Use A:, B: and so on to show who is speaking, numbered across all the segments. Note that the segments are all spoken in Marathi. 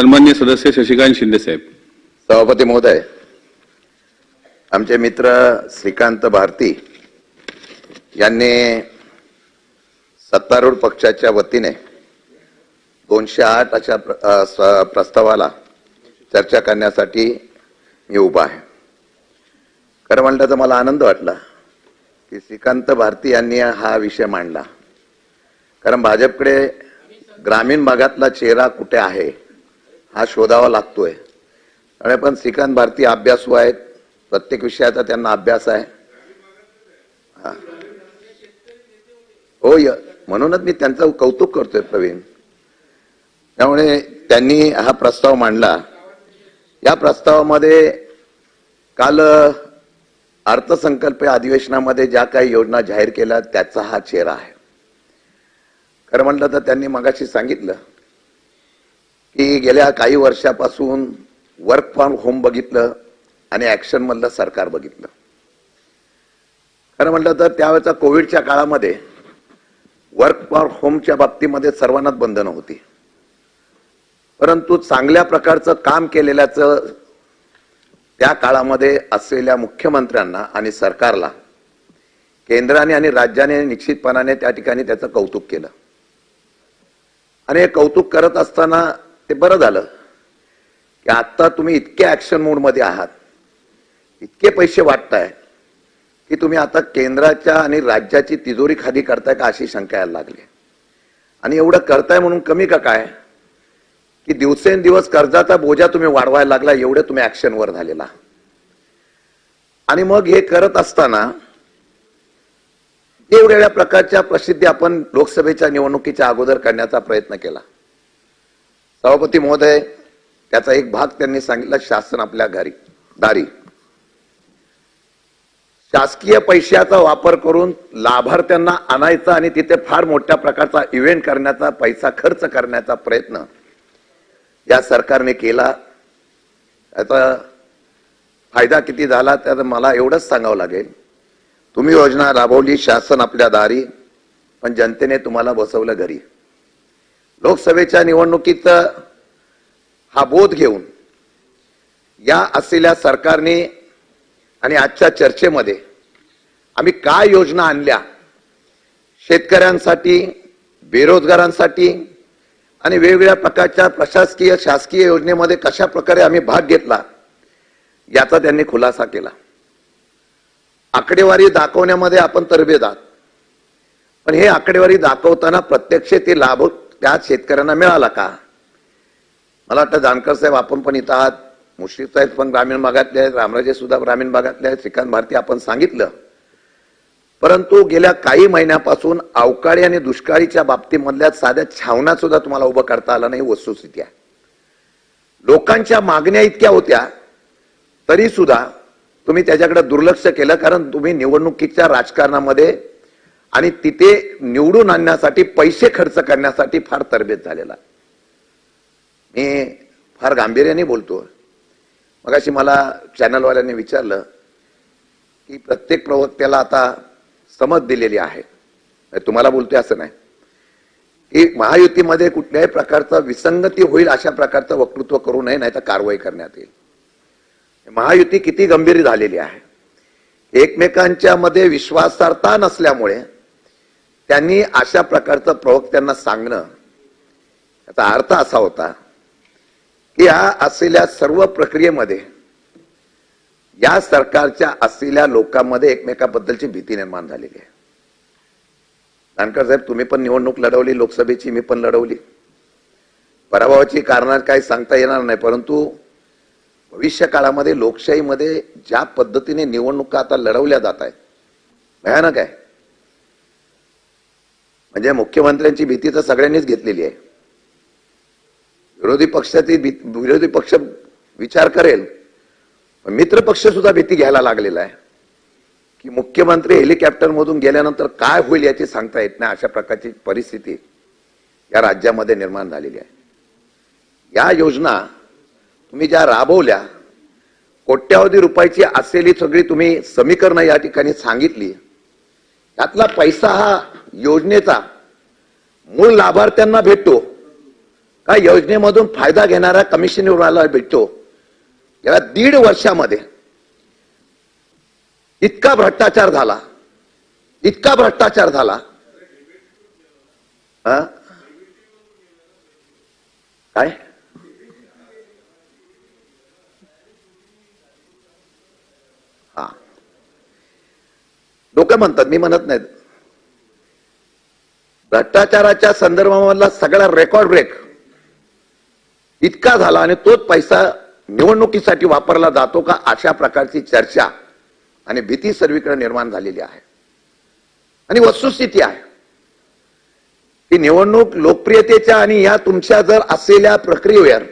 A: सन्मान्य सदस्य शशिकांत शिंदे साहेब.
B: सभापती महोदय आमचे मित्र श्रीकांत भारती यांनी सत्तारूढ पक्षाच्या वतीने दोनशे आठ अशा प्र- प्रस्तावाला चर्चा करण्यासाठी मी उभा आहे. खरं म्हणलं तर मला आनंद वाटला की श्रीकांत भारती यांनी हा विषय मांडला. कारण भाजपकडे ग्रामीण भागातला चेहरा कुठे आहे? हा शोधावा लागतोय. आणि पण श्रीकांत भारती अभ्यासू आहेत. प्रत्येक विषयाचा त्यांना अभ्यास आहे. हो. य म्हणूनच मी त्यांचं कौतुक करतोय प्रवीण. त्यामुळे त्यांनी हा प्रस्ताव मांडला. या प्रस्तावामध्ये काल अर्थसंकल्पीय अर्थसंकल्प अधिवेशनामध्ये ज्या काही योजना जाहीर केल्या त्याचा हा चेहरा आहे. खरं म्हटलं तर त्यांनी मगाशी सांगितलं की गेल्या काही वर्षापासून वर्क फ्रॉम होम बघितलं आणि ऍक्शन मधलं सरकार बघितलं. खरं म्हटलं तर त्यावेळेचा कोविडच्या काळामध्ये वर्क फ्रॉम होमच्या बाबतीमध्ये सर्वांनाच बंधनं होती. परंतु चांगल्या प्रकारचं काम केलेल्याचं त्या काळामध्ये असलेल्या मुख्यमंत्र्यांना आणि सरकारला केंद्राने आणि राज्याने निश्चितपणाने त्या ठिकाणी त्याचं कौतुक केलं. आणि हे कौतुक करत असताना ते बरं झालं. की आता तुम्ही इतक्या ऍक्शन मोडमध्ये आहात. इतके पैसे वाटताय की तुम्ही आता केंद्राच्या आणि राज्याची तिजोरी खाली करताय का अशी शंका यायला लागली. आणि एवढं करताय म्हणून कमी का काय? की दिवसेंदिवस कर्जाचा बोजा तुम्ही वाढवायला लागला एवढे तुम्ही ॲक्शनवर झालेला. आणि मग हे करत असताना वेगवेगळ्या प्रकारच्या प्रसिद्धी आपण लोकसभेच्या निवडणुकीच्या अगोदर करण्याचा प्रयत्न केला. सभापती महोदय त्याचा एक भाग त्यांनी सांगितला शासन आपल्या घरी दारी. शासकीय पैशाचा वापर करून लाभार्थ्यांना आणायचा आणि तिथे फार मोठ्या प्रकारचा इव्हेंट करण्याचा पैसा खर्च करण्याचा प्रयत्न या सरकारने केला. याचा फायदा किती झाला तर मला एवढंच सांगावं लागेल. तुम्ही योजना राबवली शासन आपल्या दारी पण जनतेने तुम्हाला बसवलं घरी. लोकसभेच्या निवडणुकीत हा बोध घेऊन या असलेल्या सरकारने आणि आजच्या चर्चेमध्ये आम्ही काय योजना आणल्या? शेतकऱ्यांसाठी बेरोजगारांसाठी आणि वेगवेगळ्या प्रकारच्या प्रशासकीय शासकीय योजनेमध्ये कशा प्रकारे आम्ही भाग घेतला? याचा त्यांनी खुलासा केला. आकडेवारी दाखवण्यामध्ये आपण तरबेज आहात पण हे आकडेवारी दाखवताना प्रत्यक्ष ते लाभ त्याच शेतकऱ्यांना मिळाला का? मला वाटतं जानकर साहेब आपण पण इथं आहात. मुश्रीफ साहेब पण ग्रामीण भागातले आहेत. रामराजे सुद्धा ग्रामीण भागातले आहेत. श्रीकांत भारती आपण सांगितलं. परंतु गेल्या काही महिन्यापासून अवकाळी आणि दुष्काळीच्या बाबतीमधल्या साध्या छावण्या सुद्धा तुम्हाला उभं करता आलं नाही वस्तुस्थिती आहे. लोकांच्या मागण्या इतक्या होत्या तरी सुद्धा तुम्ही त्याच्याकडे दुर्लक्ष केलं कारण तुम्ही निवडणुकीच्या राजकारणामध्ये आणि तिथे निवडून आणण्यासाठी पैसे खर्च करण्यासाठी फार तरबेज झालेला मी फार गांभीर्याने बोलतो. मगाशी मला चॅनलवाल्यांनी विचारलं की प्रत्येक प्रवक्त्याला आता समज दिलेली आहे. तुम्हाला बोलतोय असं नाही. की महायुतीमध्ये कुठल्याही प्रकारचा विसंगती होईल अशा प्रकारचं वक्तृत्व करू नये नाही तर कारवाई करण्यात येईल. महायुती किती गंभीर झालेली आहे. एकमेकांच्या मध्ये विश्वासार्हता नसल्यामुळे त्यांनी अशा प्रकारचं प्रवक्त्यांना सांगणं याचा अर्थ असा होता की या असलेल्या सर्व प्रक्रियेमध्ये या सरकारच्या असलेल्या लोकांमध्ये एकमेकाबद्दलची भीती निर्माण झालेली आहे. दानकर साहेब तुम्ही पण निवडणूक लढवली लोकसभेची मी पण लढवली. पराभवाची कारण काही सांगता येणार नाही परंतु भविष्य काळामध्ये लोकशाहीमध्ये ज्या पद्धतीने निवडणुका आता लढवल्या जात आहेत भयानक आहे. म्हणजे मुख्यमंत्र्यांची भीती तर सगळ्यांनीच घेतलेली आहे. विरोधी पक्षाची भी- विरोधी पक्ष विचार करेल मित्र पक्ष सुद्धा भीती घ्यायला लागलेला आहे. की मुख्यमंत्री हेलिकॉप्टर मधून गेल्यानंतर काय होईल याची सांगता येत नाही अशा प्रकारची परिस्थिती या राज्यामध्ये निर्माण झालेली आहे. या योजना तुम्ही ज्या राबवल्या कोट्यावधी रुपयाची असलेली सगळी तुम्ही समीकरणं या ठिकाणी सांगितली. त्यातला पैसा हा योजनेचा. मूळ लाभार्थ्यांना भेटतो. का योजनेमधून फायदा घेणाऱ्या रुग्णालय भेटतो. या दीड वर्षामध्ये. इतका भ्रष्टाचार झाला. इतका भ्रष्टाचार झाला. हा? काय? हा. लोक म्हणतात मी म्हणत नाहीत. भ्रष्टाचाराच्या संदर्भामधला सगळा रेकॉर्ड ब्रेक इतका झाला आणि तोच पैसा निवडणुकीसाठी वापरला जातो का अशा प्रकारची चर्चा आणि भीती सर्वीकडे निर्माण झालेली आहे. आणि वस्तुस्थिती आहे की निवडणूक लोकप्रियतेच्या आणि या तुमच्या जर असलेल्या प्रक्रियेवर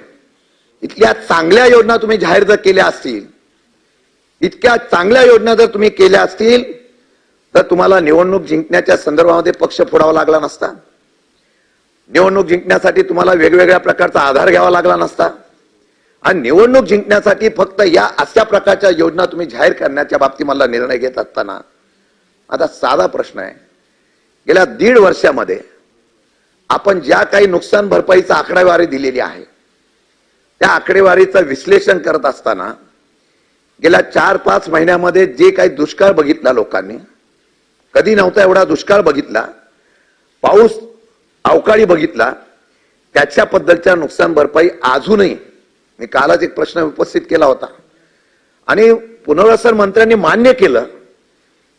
B: इतक्या चांगल्या योजना तुम्ही जाहीर जर केल्या असतील इतक्या चांगल्या योजना जर तुम्ही केल्या असतील तर तुम्हाला निवडणूक जिंकण्याच्या संदर्भामध्ये पक्ष फोडावा लागला नसता. निवडणूक जिंकण्यासाठी तुम्हाला वेगवेगळ्या प्रकारचा आधार घ्यावा लागला नसता. आणि निवडणूक जिंकण्यासाठी फक्त या अशा प्रकारच्या योजना तुम्ही जाहीर करण्याच्या बाबतीत मला निर्णय घेत असताना आता साधा प्रश्न आहे. गेल्या दीड वर्षामध्ये आपण ज्या काही नुकसान भरपाईचा आकडेवारी दिलेली आहे त्या आकडेवारीचं विश्लेषण करत असताना गेल्या चार पाच महिन्यामध्ये जे काही दुष्काळ बघितला लोकांनी कधी नव्हता एवढा दुष्काळ बघितला. पाऊस अवकाळी बघितला. त्याच्याबद्दलच्या नुकसान भरपाई अजूनही. मी कालच एक प्रश्न उपस्थित केला होता. आणि पुनर्वसन मंत्र्यांनी मान्य केलं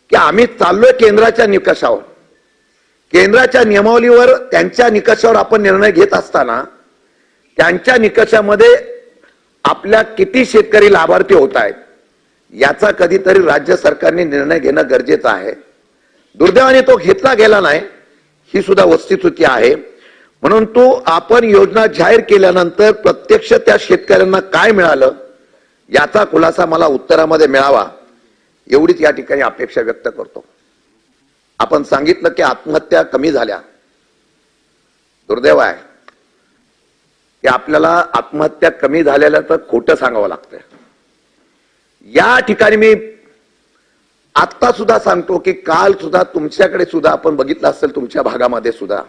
B: की आम्ही चाललोय केंद्राच्या निकषावर. केंद्राच्या नियमावलीवर त्यांच्या निकषावर आपण निर्णय घेत असताना त्यांच्या निकषामध्ये आपल्या किती शेतकरी लाभार्थी होत आहेत याचा कधीतरी राज्य सरकारने निर्णय घेणं गरजेचं आहे. दुर्दैवाने तो घेतला गेला नाही. ही सुद्धा वस्तुस्थिती आहे. म्हणून तो आपण योजना जाहीर केल्यानंतर प्रत्यक्ष त्या शेतकऱ्यांना काय मिळालं याचा खुलासा मला उत्तरामध्ये मिळावा एवढीच या ठिकाणी अपेक्षा व्यक्त करतो. आपण सांगितलं की आत्महत्या कमी झाल्या. दुर्दैव आहे. की आपल्याला आत्महत्या कमी झालेल्या तर खोटं सांगावं लागतंय. या ठिकाणी मी आता सुद्धा सांगतो की काल सुद्धा तुमच्याकडे सुद्धा आपण बघितलं असेल तुमच्या भागामध्ये सुद्धा.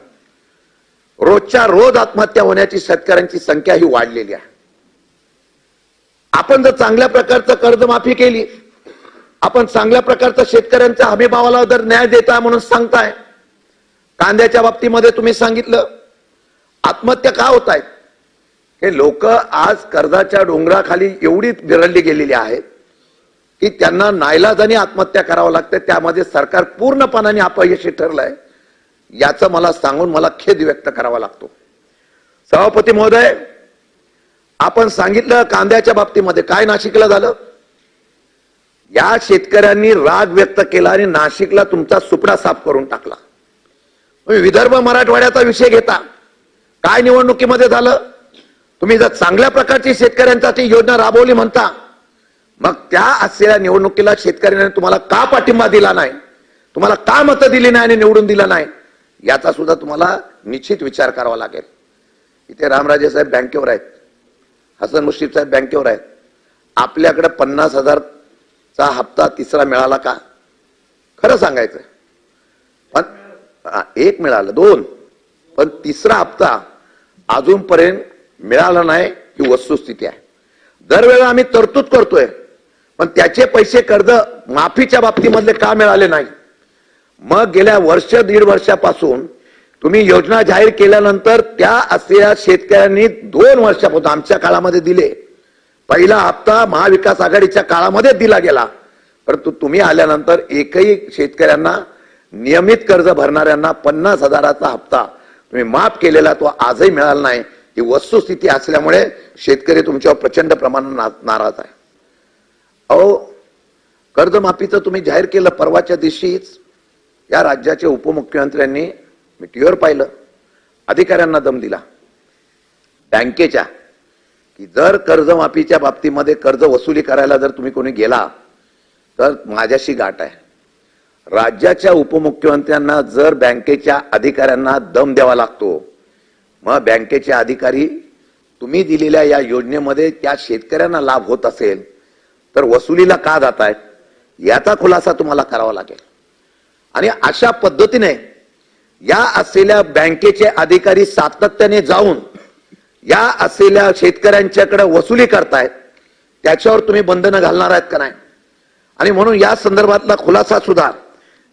B: रोजच्या रोज आत्महत्या होण्याची शेतकऱ्यांची संख्या ही वाढलेली आहे. आपण जर चांगल्या प्रकारचं कर्जमाफी केली आपण चांगल्या प्रकारचं शेतकऱ्यांच्या हमीभावाला जर न्याय देताय म्हणून सांगताय कांद्याच्या बाबतीमध्ये तुम्ही सांगितलं आत्महत्या का होत आहेत हे लोक आज कर्जाच्या डोंगराखाली एवढी बिरडली गेलेली आहेत की त्यांना नाईलाजाने आत्महत्या करावं लागते त्यामध्ये सरकार पूर्णपणाने अपयशी ठरलंय. याचं मला सांगून मला खेद व्यक्त करावा लागतो. सभापती महोदय आपण सांगितलं कांद्याच्या बाबतीमध्ये. काय नाशिकला झालं? या शेतकऱ्यांनी राग व्यक्त केला आणि नाशिकला तुमचा सुपडा साफ करून टाकला. विदर्भ मराठवाड्याचा विषय घेता. काय निवडणुकीमध्ये झालं? तुम्ही जर चांगल्या प्रकारची शेतकऱ्यांसाठी योजना राबवली म्हणता मग त्या असलेल्या निवडणुकीला शेतकऱ्यांनी तुम्हाला का पाठिंबा दिला नाही? तुम्हाला का मतं दिली नाही आणि निवडून दिला नाही? याचा सुद्धा तुम्हाला निश्चित विचार करावा लागेल. इथे रामराजे साहेब बँकेवर आहेत. हसन मुश्रीफ साहेब बँकेवर आहेत. आपल्याकडे पन्नास हजारचा हप्ता तिसरा मिळाला का? खरं सांगायचं. पण एक मिळालं दोन. पण तिसरा हप्ता अजूनपर्यंत मिळाला नाही ही वस्तुस्थिती आहे. दरवेळेला आम्ही तरतूद करतोय. पण त्याचे पैसे कर्ज माफीच्या बाबतीमधले का मिळाले नाही? मग गेल्या वर्ष दीड वर्षापासून तुम्ही योजना जाहीर केल्यानंतर त्या असलेल्या शेतकऱ्यांनी दोन वर्षापासून आमच्या काळामध्ये दिले. पहिला हप्ता महाविकास आघाडीच्या काळामध्ये दिला गेला. परंतु तुम्ही आल्यानंतर एकही शेतकऱ्यांना नियमित कर्ज भरणाऱ्यांना पन्नास हजाराचा हप्ता तुम्ही माफ केलेला तो आजही मिळाला नाही. ही वस्तुस्थिती असल्यामुळे शेतकरी तुमच्यावर प्रचंड प्रमाणात नाराज आहे. अहो कर्जमाफीचं तुम्ही जाहीर केलं परवाच्या दिवशीच. या राज्याचे उपमुख्यमंत्र्यांनी मी टीव्हीवर पाहिलं. अधिकाऱ्यांना दम दिला. बँकेच्या की जर कर्जमाफीच्या बाबतीमध्ये कर्ज वसुली करायला जर तुम्ही कोणी गेला तर माझ्याशी गाठ आहे. राज्याच्या उपमुख्यमंत्र्यांना जर बँकेच्या अधिकाऱ्यांना दम द्यावा लागतो मग बँकेचे अधिकारी तुम्ही दिलेल्या या योजनेमध्ये त्या शेतकऱ्यांना लाभ होत असेल. तर वसुलीला का जात आहेत याचा खुलासा तुम्हाला करावा लागेल. आणि अशा पद्धतीने या असलेल्या बँकेचे अधिकारी सातत्याने जाऊन या असलेल्या शेतकऱ्यांच्याकडे वसुली करतायत त्याच्यावर तुम्ही बंधनं घालणार आहेत का नाही? आणि म्हणून या संदर्भातला खुलासा सुद्धा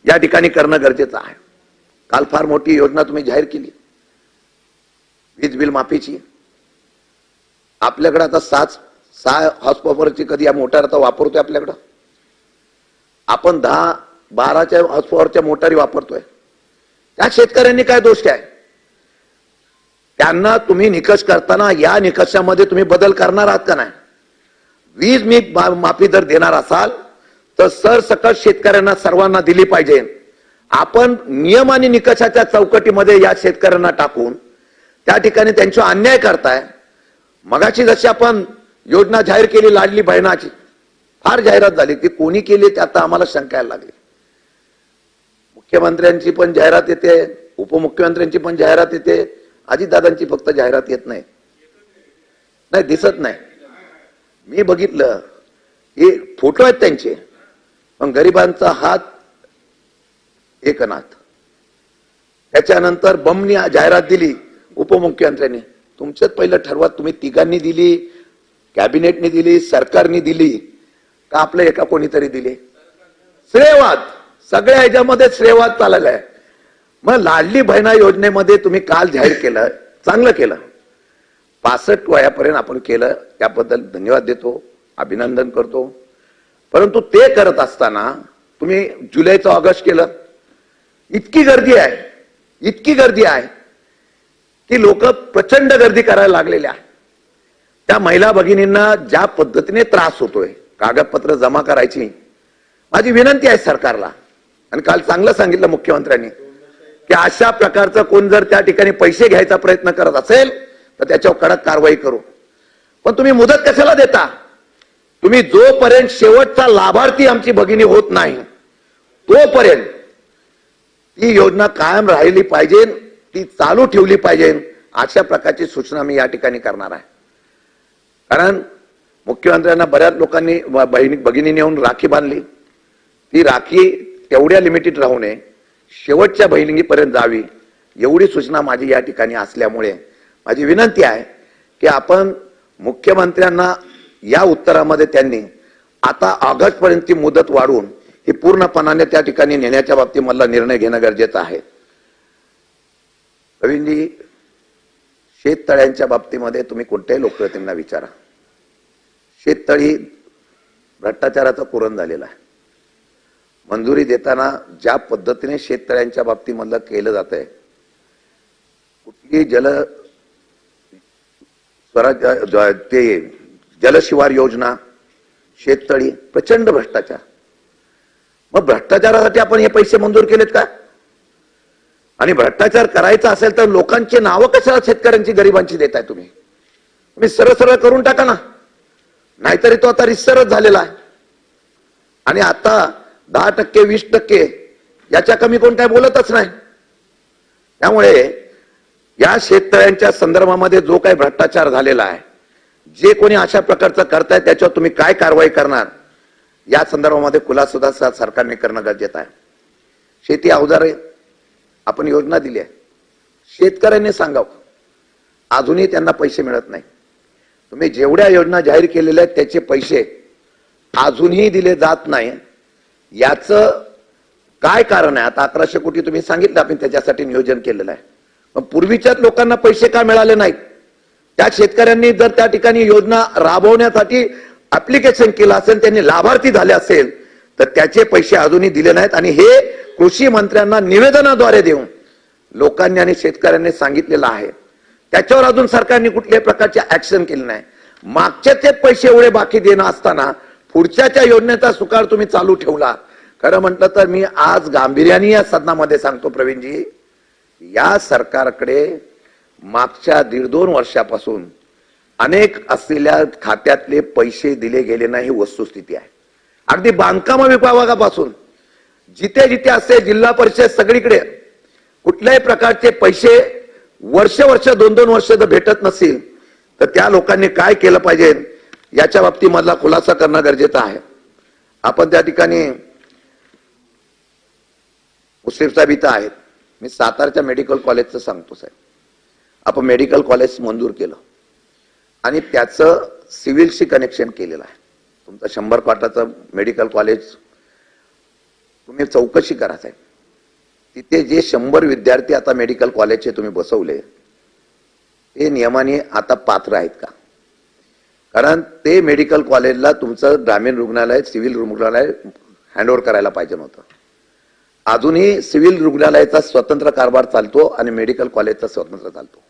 B: या ठिकाणी करणं गरजेचं आहे. काल फार मोठी योजना तुम्ही जाहीर केली. वीज बिल माफीची. आपल्याकडे आता सात सहा हॉर्स पॉवरची कधी या मोटार आता वापरतोय आपल्याकडं? आपण दहा बाराच्या हॉर्स पॉवरच्या मोटारी वापरतोय. त्या शेतकऱ्यांनी काय दोष आहे त्यांना तुम्ही निकष करताना या निकषामध्ये तुम्ही बदल करणार आहात का नाही? वीज मी माफी जर देणार असाल तर सरसकट शेतकऱ्यांना सर्वांना दिली पाहिजे. आपण नियम आणि निकषाच्या चौकटीमध्ये या शेतकऱ्यांना टाकून त्या ठिकाणी त्यांचा अन्याय करताय. मगाशी जशी आपण योजना जाहीर केली लाडली बहिणाची. फार जाहिरात झाली. ती कोणी केली ते आता आम्हाला शंकायला लागली. मुख्यमंत्र्यांची पण जाहिरात येते उपमुख्यमंत्र्यांची पण जाहिरात येते. अजितदादांची फक्त जाहिरात येत नाही. नाही दिसत नाही. मी बघितलं हे फोटो आहेत त्यांचे. पण गरिबांचा हात एकनाथ. त्याच्यानंतर बमनी जाहिरात दिली उपमुख्यमंत्र्यांनी. तुमच्यात पहिलं ठरवा तुम्ही तिघांनी दिली कॅबिनेटने दिली सरकारने दिली का आपलं एका कोणीतरी दिली? श्रेयवाद. सगळ्या ह्याच्यामध्ये श्रेयवाद चाललाय. आहे मग लाडली बहिणा योजनेमध्ये तुम्ही काल जाहीर केलं चांगलं केलं. पासष्ट वयापर्यंत आपण केलं त्याबद्दल धन्यवाद देतो अभिनंदन करतो. परंतु ते करत असताना तुम्ही जुलैचं ऑगस्ट केलं. इतकी गर्दी आहे इतकी गर्दी आहे की लोक प्रचंड गर्दी करायला लागलेल्या आहे. त्या महिला भगिनींना ज्या पद्धतीने त्रास होतोय कागदपत्र जमा करायची माझी विनंती आहे सरकारला. आणि काल चांगलं सांगितलं मुख्यमंत्र्यांनी की अशा प्रकारचं कोण जर त्या ठिकाणी पैसे घ्यायचा प्रयत्न करत असेल तर त्याच्यावर कडक कारवाई करू. पण तुम्ही मुदत कशाला देता? तुम्ही जोपर्यंत शेवटचा लाभार्थी आमची भगिनी होत नाही तोपर्यंत ती योजना कायम राहिली पाहिजे ती चालू ठेवली पाहिजे अशा प्रकारची सूचना मी या ठिकाणी करणार आहे. कारण मुख्यमंत्र्यांना बऱ्याच लोकांनी बहिणी भगिनीने येऊन राखी बांधली. ती राखी तेवढ्या लिमिटेड राहू नये. शेवटच्या बहिणीपर्यंत जावी. एवढी सूचना माझी या ठिकाणी असल्यामुळे माझी विनंती आहे की आपण मुख्यमंत्र्यांना या उत्तरामध्ये त्यांनी आता ऑगस्टपर्यंतची मुदत वाढवून ही पूर्णपणाने त्या ठिकाणी नेण्याच्या बाबतीत मला निर्णय घेणं गरजेचं आहे. प्रवीणजी शेततळ्यांच्या बाबतीमध्ये तुम्ही कोणत्याही लोकप्रतिनिधींना विचारा. शेततळी भ्रष्टाचाराचं पुरण झालेलं आहे. मंजुरी देताना ज्या पद्धतीने शेततळ्यांच्या बाबतीमधलं केलं जात आहे कुठली जल स्वराज ते जलशिवार योजना शेततळी प्रचंड भ्रष्टाचार. मग भ्रष्टाचारासाठी आपण हे पैसे मंजूर केलेत का? आणि भ्रष्टाचार करायचा असेल तर लोकांची नावं कशाला शेतकऱ्यांची गरिबांची देताय तुम्ही? तुम्ही सरळ सरळ करून टाका ना. नाहीतरी तो आता रिसरच झालेला आहे. आणि आता दहा टक्के वीस टक्के याच्या कमी कोण काय बोलतच नाही. त्यामुळे या शेतकऱ्यांच्या संदर्भामध्ये जो काही भ्रष्टाचार झालेला आहे जे कोणी अशा प्रकारचं करताय त्याच्यावर तुम्ही काय कारवाई करणार या संदर्भामध्ये खुलासा सरकारने करणं गरजेचं आहे. शेती अवजारे आपण योजना दिली आहे शेतकऱ्यांनी सांगावं. अजूनही त्यांना पैसे मिळत नाही. तुम्ही जेवढ्या योजना जाहीर केलेल्या आहेत त्याचे पैसे अजूनही दिले जात नाही. याचं काय कारण आहे? आता अकराशे कोटी तुम्ही सांगितलं आपण त्याच्यासाठी नियोजन केलेलं आहे. पण पूर्वीच्याच लोकांना पैसे का मिळाले नाहीत? त्या शेतकऱ्यांनी जर त्या ठिकाणी योजना राबवण्यासाठी ऍप्लिकेशन केलं असेल त्यांनी लाभार्थी झाले असेल तर त्याचे पैसे अजूनही दिले नाहीत. आणि हे कृषी मंत्र्यांना निवेदनाद्वारे देऊन लोकांनी आणि शेतकऱ्यांनी सांगितलेलं आहे. त्याच्यावर अजून सरकारने कुठल्याही प्रकारचे ऍक्शन केले नाही. मागच्याचे पैसे एवढे बाकी देणं असताना पुढच्याच्या योजनेचा सुकार तुम्ही चालू ठेवला. खरं म्हटलं तर मी आज गांभीर्याने या सदनामध्ये सांगतो प्रवीणजी या सरकारकडे मागच्या दीड दोन वर्षापासून अनेक असलेल्या खात्यातले पैसे दिले गेले नाही ही वस्तुस्थिती आहे. अगदी बांधकाम विभागापासून. जिथे जिथे असते जिल्हा परिषद सगळीकडे कुठल्याही प्रकारचे पैसे वर्ष वर्ष दोन दोन वर्ष जर भेटत नसतील तर त्या लोकांनी काय केलं पाहिजे याच्या बाबतीत मधला खुलासा करणं गरजेचं आहे. आपण त्या ठिकाणी मुस्लिम साहेब इथं आहेत. मी सातारच्या मेडिकल कॉलेजचं सांगतो साहेब. आपण मेडिकल कॉलेज मंजूर केलं. आणि त्याचं सिव्हिलशी कनेक्शन केलेलं आहे. तुमचं शंभर पाटाचं मेडिकल कॉलेज तुम्ही चौकशी करा साहेब. तिथे जे शंभर विद्यार्थी आता मेडिकल कॉलेजचे तुम्ही बसवले ते नियमाने आता पात्र आहेत का? कारण ते मेडिकल कॉलेजला तुमचं ग्रामीण रुग्णालय सिव्हिल रुग्णालय हँडओव्हर करायला पाहिजे नव्हतं. अजूनही सिव्हिल रुग्णालयाचा स्वतंत्र कारभार चालतो आणि मेडिकल कॉलेजचा स्वतंत्र चालतो.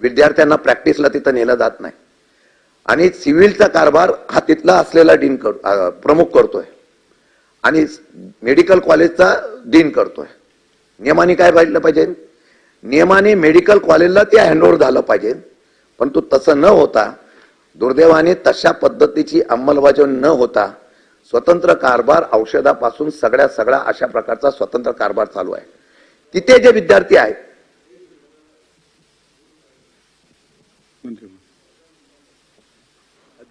B: विद्यार्थ्यांना प्रॅक्टिसला तिथं नेलं जात नाही. आणि सिव्हिलचा कारभार हा तिथला असलेला डीन कर प्रमुख करतोय. आणि मेडिकल कॉलेजचा डीन करतोय. नियमाने काय पाहिलं पाहिजे? नियमाने मेडिकल कॉलेजला ते हँडओव्हर झालं पाहिजे. परंतु तसं न होता दुर्दैवाने तशा पद्धतीची अंमलबजावणी न होता स्वतंत्र कारभार औषधापासून सगळ्या सगळा अशा प्रकारचा स्वतंत्र कारभार चालू आहे. तिथे जे विद्यार्थी आहेत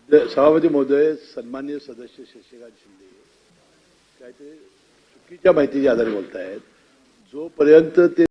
C: सभापती महोदय सन्मान्य सदस्य शशिकांत शिंदे काय ते चुकीच्या माहितीच्या आधारे बोलतायत. जोपर्यंत ते